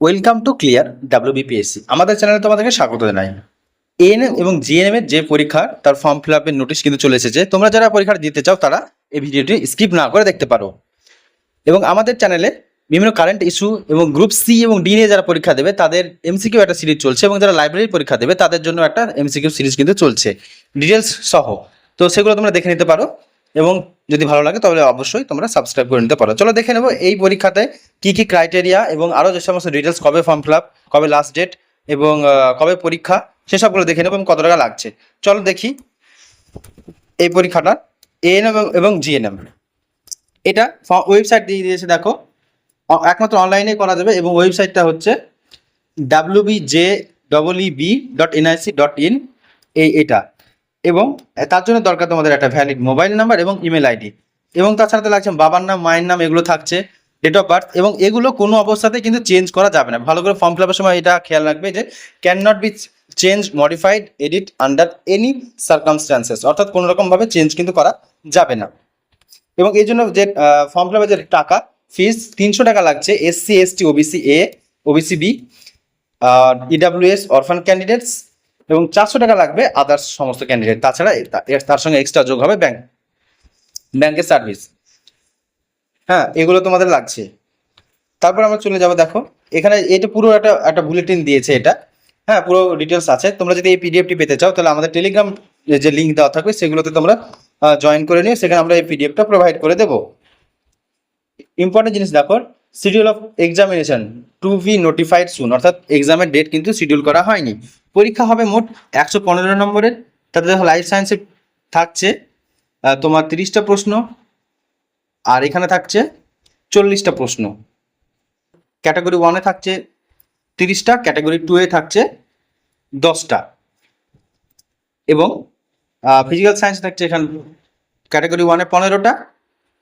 Welcome to clear WBPSC আমাদের চ্যানেলে তোমাদেরকে স্বাগত জানাই। এএনএম এবং জিএনএম এর যে পরীক্ষা তার ফর্ম ফিল আপের নোটিশ কিন্তু চলে এসেছে। তোমরা যারা পরীক্ষা দিতে চাও, তারা এই ভিডিওটি স্কিপ না করে দেখতে পারো। এবং আমাদের চ্যানেলে বিভিন্ন কারেন্ট ইস্যু এবং গ্রুপ সি এবং ডি নিয়ে যারা পরীক্ষা দেবে, তাদের এমসিকিউ একটা সিরিজ চলছে এবং যারা লাইব্রেরির পরীক্ষা দেবে, তাদের জন্য একটা এমসিকিউ সিরিজ কিন্তু চলছে। ডিটেলস সহ। তো সেগুলো তোমরা দেখে নিতে পারো। এবং যদি ভালো লাগে তাহলে অবশ্যই তোমরা সাবস্ক্রাইব করে নিতে পারো। চলো দেখে নেব এই পরীক্ষাতে কি কি ক্রাইটেরিয়া এবং আরও যে সমস্ত ডিটেলস কবে ফর্ম ফিল আপ কবে লাস্ট ডেট এবং কবে পরীক্ষা সেসবগুলো দেখে নেব এবং কত টাকা লাগছে। চলো দেখি এই পরীক্ষাটা এএনএম এবং জিএনএম এটা ওয়েবসাইট দিয়ে দিয়েছে, দেখো। একমাত্র অনলাইনে করা যাবে এবং ওয়েবসাইটটা হচ্ছে W B J double B dot NIC dot in এই এটা। এবং তার জন্য দরকার তোমাদের একটা ভ্যালিড মোবাইল নাম্বার এবং ইমেল আইডি এবং তাছাড়া তো লাগছে বাবার নাম, মায়ের নাম, এগুলো থাকছে ডেট অফ বার্থ এবং এগুলো কোনো অবস্থাতে কিন্তু চেঞ্জ করা যাবে না। ভালো করে ফর্ম ফিল আপের সময় এটা খেয়াল রাখবে যে can not be change modified edit under any circumstances অর্থাৎ কোনো রকমভাবে চেঞ্জ কিন্তু করা যাবে না। এবং এই জন্য যে ফর্ম ফিল আপের যে টাকা ফিস তিনশো টাকা লাগছে SC ST OBC A OBC B EWS orphan candidates এবং চারশো টাকা লাগবে আদার্স সমস্ত ক্যান্ডিডেট তাছাড়া তার সঙ্গে এক্সট্রা যোগ হবে ব্যাংক ব্যাংকের সার্ভিস হ্যাঁ এগুলো তোমাদের লাগছে। তারপর আমরা চলে যাব, দেখো, এখানে এটা পুরো একটা একটা বুলেটিন দিয়েছে এটা। হ্যাঁ পুরো ডিটেলস আছে। তোমরা যদি এই পিডিএফটি পেতে চাও, তাহলে আমাদের টেলিগ্রাম যে লিঙ্ক দেওয়া থাকবে, সেগুলোতে তোমরা জয়েন করে নিয়ে সেখানে আমরা এই পিডিএফটা প্রোভাইড করে দেবো। ইম্পর্টেন্ট জিনিস দেখো schedule of examination to be notified soon অর্থাৎ এক্সামের ডেট কিন্তু শিডিউল করা হয়নি। পরীক্ষা হবে মোট একশো পনেরো নম্বরের, তাতে দেখো লাইফ সায়েন্সে থাকছে তোমার তিরিশটা প্রশ্ন, আর এখানে থাকছে চল্লিশটা প্রশ্ন। ক্যাটাগরি ওয়ানে থাকছে তিরিশটা ক্যাটাগরি টু এ থাকছে দশটা। এবং ফিজিক্যাল সায়েন্স থাকছে এখানে ক্যাটাগরি ওয়ানে পনেরোটা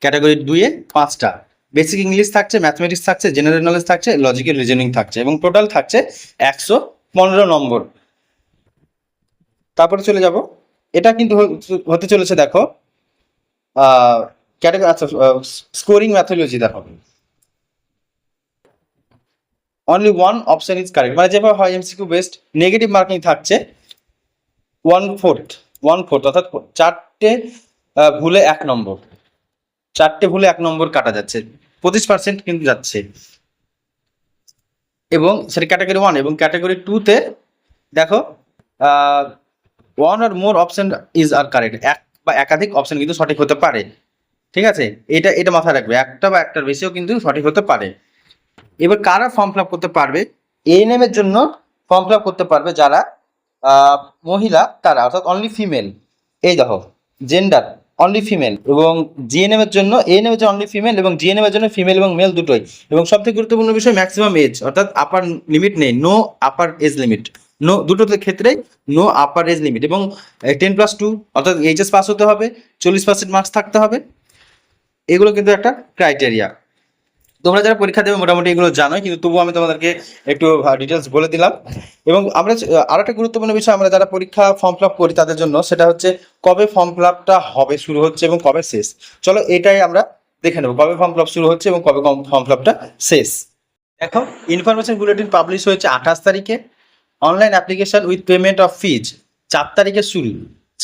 ক্যাটাগরি দুইয়ে পাঁচটা। বেসিক ইংলিশ থাকছে ম্যাথমেটিক্স থাকছে জেনারেল নলেজ থাকছে লজিক্যাল রিজনিং থাকছে এবং টোটাল থাকছে একশো পনেরো নম্বর। তারপরে চলে যাব। এটা কিন্তু হতে চলেছে দেখো ক্যাটাগরি আচ্ছা স্কোরিং ম্যাথোলজি দেখো। Only one option is correct মানে যেভাবে হয় এমসিকিউ বেস্ট নেগেটিভ মার্কিং থাকছে ওয়ান ফোর্থ ওয়ান ফোর্থ অর্থাৎ চারটে ভুলে এক নম্বর। চারটে ভুলে এক নম্বর কাটা যাচ্ছে। পঁচিশ পার্সেন্ট কিন্তু যাচ্ছে। এবং সেটা ক্যাটাগরি ওয়ান এবং ক্যাটাগরি টুতে দেখো one or more option is R correct এক বা একাধিক অপশন কিন্তু সঠিক হতে পারে। ঠিক আছে? এটা এটা মাথায় রাখবে। একটা বা একটার বেশিও কিন্তু সঠিক হতে পারে। এবার কারা ফর্ম ফিল করতে পারবে? এএনএম এর জন্য ফর্ম ফিল করতে পারবে যারা মহিলা, তারা, অর্থাৎ অনলি ফিমেল এই দেখো জেন্ডার অনলি ফিমেল এবং জিএনএম এর জন্য এএনএম এর জন্য অনলি ফিমেল এবং জিএনএম এর জন্য ফিমেল এবং মেল দুটোই। এবং সবথেকে গুরুত্বপূর্ণ বিষয় ম্যাক্সিমাম এজ অর্থাৎ আপার লিমিট নেই no upper age limit no দুটোতে ক্ষেত্রে নো আপার এজ লিমিট এবং টেন প্লাস টু অর্থাৎ এইচএস পাস হতে হবে, চল্লিশ পার্সেন্ট মার্কস থাকতে হবে। এগুলো কিন্তু একটা ক্রাইটেরিয়া তোমরা যারা পরীক্ষা দেবে মোটামুটি এগুলো জানোই, কিন্তু তবুও আমি তোমাদেরকে একটু ডিটেলস বলে দিলাম। এবং আমরা আরও একটা গুরুত্বপূর্ণ বিষয় আমরা যারা পরীক্ষা ফর্ম ফিল করি তাদের জন্য, সেটা হচ্ছে কবে ফর্ম ফিল হবে, শুরু হচ্ছে এবং কবে শেষ। চলো এটাই আমরা দেখে নেব, কবে ফর্ম ফিল শুরু হচ্ছে এবং কবে ফর্ম ফিল শেষ। দেখো ইনফরমেশন বুলেটিন পাবলিশ হয়েছে আঠাশ তারিখে। Online application with payment of fees চার তারিখে শুরু,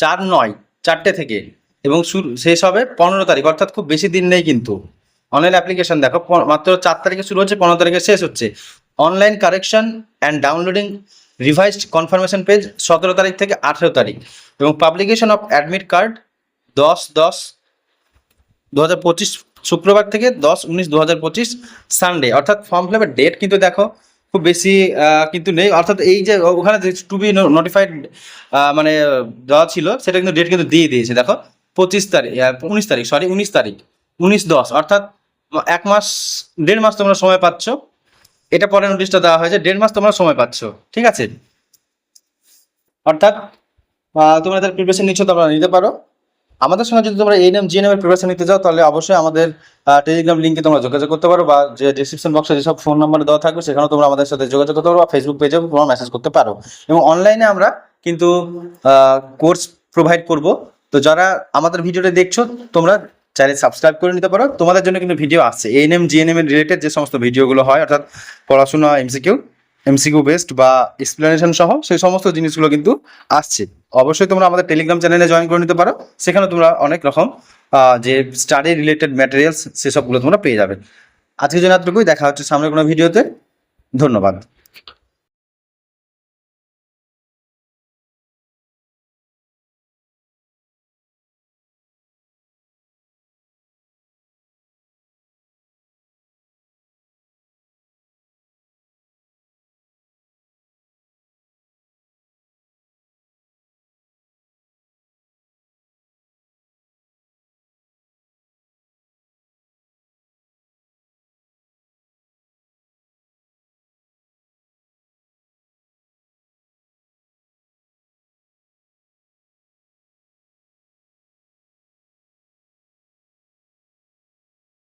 চার নয়, চারটে থেকে। এবং শুরু, শেষ হবে পনেরো তারিখ, অর্থাৎ খুব বেশি দিন নেই কিন্তু। অনলাইন অ্যাপ্লিকেশন দেখো মাত্র চার তারিখে শুরু হচ্ছে, পনেরো তারিখে শেষ হচ্ছে। Online correction and downloading revised confirmation page সতেরো তারিখ থেকে আঠেরো তারিখ এবং পাবলিকেশন অফ অ্যাডমিট কার্ড দশ দশ দু হাজার পঁচিশ শুক্রবার থেকে দশ, উনিশ দু হাজার পঁচিশ সানডে অর্থাৎ ফর্ম ফিল আপের ডেট কিন্তু দেখো, খুব বেশি কিন্তু নেই। অর্থাৎ এই যে ওখানে টু বি নোটিফাইড মানে দেওয়া ছিল, সেটা কিন্তু ডেট কিন্তু দিয়ে দিয়েছে। দেখো, পঁচিশ তারিখ উনিশ তারিখ সরি উনিশ তারিখ, উনিশ, দশ। অর্থাৎ এক মাস, দেড় মাস তোমরা সময় পাচ্ছ। এটা পরে নোটিশটা দেওয়া হয়েছে, দেড় মাস তোমরা সময় পাচ্ছ, ঠিক আছে? অর্থাৎ তোমরা যারা প্রিপারেশন নিচ্ছ, তোমরা নিতে পারো। আমাদের সঙ্গে যদি তোমরা এনএম জিএনএম এর প্রিপারেশন নিতে চাও, তাহলে অবশ্যই আমাদের টেলিগ্রাম লিঙ্কে তোমরা যোগাযোগ করতে পারো, বা যে ডিসক্রিপশন বক্সে যেসব ফোন নাম্বার দেওয়া থাকবে, সেখানেও তোমরা আমাদের সাথে যোগাযোগ করতে পারো, বা ফেসবুক পেজেও তোমরা মেসেজ করতে পারো। এবং অনলাইনে আমরা কিন্তু কোর্স প্রোভাইড করব। তো যারা আমাদের ভিডিওটা দেখছ, তোমরা চাইলে সাবস্ক্রাইব করে নিতে পারো। তোমাদের জন্য কিন্তু ভিডিও আসছে এএনএম জিএনএম এর রিলেটেড যে সমস্ত ভিডিওগুলো হয়, অর্থাৎ পড়াশোনা এমসিকিউ এমসিকিউ বেস্ট বা এক্সপ্লেনেশন সহ, সেই সমস্ত জিনিসগুলো কিন্তু আসছে। অবশ্যই তোমরা আমাদের টেলিগ্রাম চ্যানেলে জয়েন করে নিতে পারো। সেখানে তোমরা অনেক রকম যে স্টাডি রিলেটেড ম্যাটেরিয়ালস সেসবগুলো তোমরা পেয়ে যাবে। আজকের জন্য এতটুকুই। দেখা হচ্ছে সামনে কোনো ভিডিওতে ধন্যবাদ।